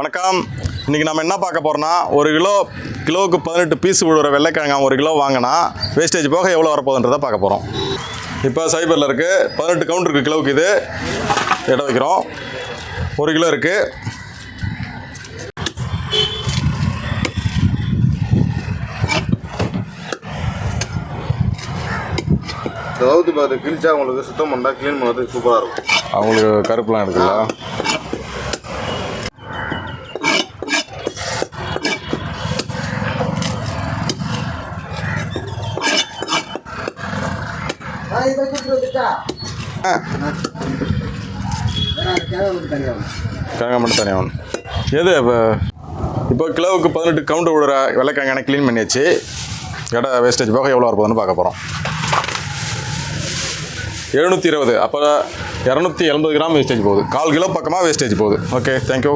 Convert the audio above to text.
வணக்கம். இன்றைக்கி நம்ம என்ன பார்க்க போகிறோன்னா ஒரு கிலோ கிலோவுக்கு பதினெட்டு பீஸ் விழுற வெள்ளைக்கிழங்கா ஒரு கிலோ வாங்கினா வேஸ்டேஜ் போக எவ்வளோ வரப்போகுதுன்றதை பார்க்க போகிறோம் இப்போ சைபரில் இருக்குது பதினெட்டு கவுண்ட் இருக்குது கிலோவுக்கு இது. இடம் வைக்கிறோம். ஒரு கிலோ இருக்குது அதாவது இப்போ அது கிழிச்சா உங்களுக்கு சுத்தம் பண்ணால் க்ளீன் பண்ணுறதுக்கு சூப்பராக இருக்கும். அவங்களுக்கு கருப்புலாம் இருக்குல்ல கிழங்கா மட்டும் தனியாக ஒன்று எது இப்போ? இப்போ கிலோவுக்கு பதினெட்டு கவுண்ட் விடுற வெள்ளைக்கிழங்கான க்ளீன் பண்ணியாச்சு. கடை வேஸ்டேஜ் போக எவ்வளோ வரப்போகுதுன்னு பார்க்க போகிறோம் எழுநூற்றி இருபது அப்போ இரநூத்தி எண்பது கிராம் வேஸ்டேஜ் போகுது. கால் கிலோ பக்கமாக வேஸ்டேஜ் போகுது. Okay thank you